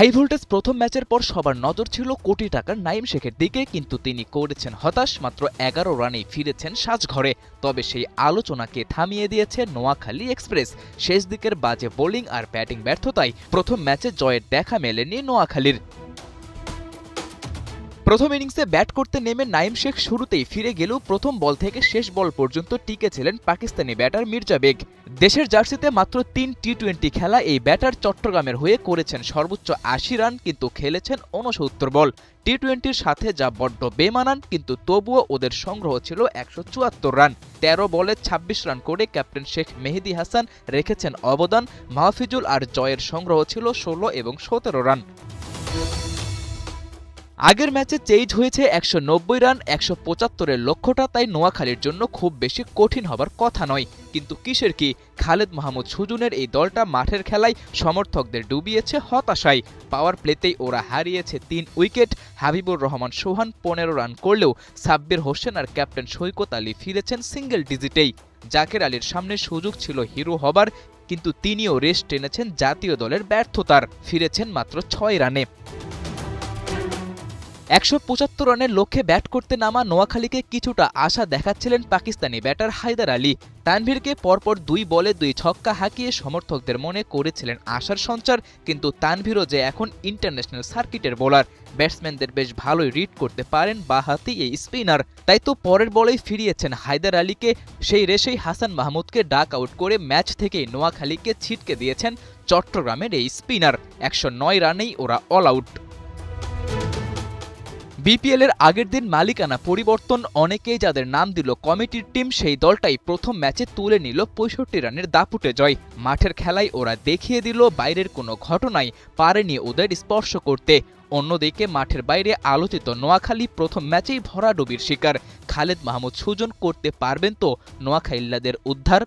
High voltage প্রথম ম্যাচের পর সবার নজর ছিল কোটি টাকার নাইম শেখের দিকে, কিন্তু তিনি করেছেন হতাশ, মাত্র এগারো রানেই ফিরেছেন সাজঘরে। তবে সেই আলোচনাকে থামিয়ে দিয়েছে নোয়াখালী এক্সপ্রেস। শেষ দিকের বাজে বোলিং আর ব্যাটিং ব্যর্থতায় প্রথম ম্যাচে জয়ের দেখা মেলেনি নোয়াখালীর। প্রথম ইনিংসে ব্যাট করতে নেমে নাইম শেখ শুরুতেই ফিরে গেলেও প্রথম বল থেকে শেষ বল পর্যন্ত টিকে ছিলেন পাকিস্তানি ব্যাটার মির্জা বেগ। দেশের জার্সিতে মাত্র তিন টি টোয়েন্টি খেলা এই ব্যাটার চট্টগ্রামের হয়ে করেছেন সর্বোচ্চ আশি রান, কিন্তু খেলেছেন উনসত্তর বল। টি টোয়েন্টির সাথে যা বড্ড বেমানান, কিন্তু তবুও ওদের সংগ্রহ ছিল একশো চুয়াত্তর রান। তেরো বলে ২৬ রান করে ক্যাপ্টেন শেখ মেহেদি হাসান রেখেছেন অবদান। মাহফিজুল আর জয়ের সংগ্রহ ছিল ষোলো এবং সতেরো রান। আগের ম্যাচে চেইজ হয়েছে একশো নব্বই রান, একশো পঁচাত্তরের লক্ষ্যটা, তাই নোয়াখালীর জন্য খুব বেশি কঠিন হবার কথা নয়। কিন্তু কিসের কি? খালেদ মাহমুদ সুজুনের এই দলটা মাঠের খেলায় সমর্থকদের ডুবিয়েছে হতাশায়। পাওয়ার প্লেতেই ওরা হারিয়েছে তিন উইকেট। হাবিবুর রহমান, সোহান পনেরো রান করলেও সাব্বির হোসেন আর ক্যাপ্টেন সৈকত আলী ফিরেছেন সিঙ্গেল ডিজিটেই। জাকের আলীর সামনে সুযোগ ছিল হিরো হবার, কিন্তু তিনিও রেস্ট টেনেছেন জাতীয় দলের ব্যর্থতার। ফিরেছেন মাত্র ছয় রানে। একশো পঁচাত্তর রানের লক্ষ্যে ব্যাট করতে নামা নোয়াখালীকে কিছুটা আশা দেখাচ্ছিলেন পাকিস্তানি ব্যাটার হায়দার আলী। তানভীরকে পরপর দুই বলে দুই ছক্কা হাঁকিয়ে সমর্থকদের মনে করেছিলেন আশার সঞ্চার, কিন্তু তানভীরও যে এখন ইন্টারন্যাশনাল সার্কিটের বোলার, ব্যাটসম্যানদের বেশ ভালোই রিড করতে পারেন বাহাতি এই স্পিনার। তাই তো পরের বলেই ফিরিয়েছেন হায়দার আলীকে, সেই রেসেই হাসান মাহমুদকে ডাক আউট করে ম্যাচ থেকেই নোয়াখালীকে ছিটকে দিয়েছেন চট্টগ্রামের এই স্পিনার। একশো নয় রানেই ওরা অল আউট। বিপিএল এর আগের দিন মালিকানা পরিবর্তন অনেকেই যাদের নাম দিল কমিটির টিম, সেই দলটাই প্রথম ম্যাচে তুলে নিল পঁয়ষট্টি রানের দাপুটে জয়। মাঠের খেলায় ওরা দেখিয়ে দিল বাইরের কোনো ঘটনাই পারেনি ওদের স্পর্শ করতে। অন্যদিকে মাঠের বাইরে আলোচিত নোয়াখালী প্রথম ম্যাচেই ভরাডুবির শিকার। খালেদ মাহমুদ সুজন করতে পারবেন তো নোয়াখাইল্লাদের উদ্ধার?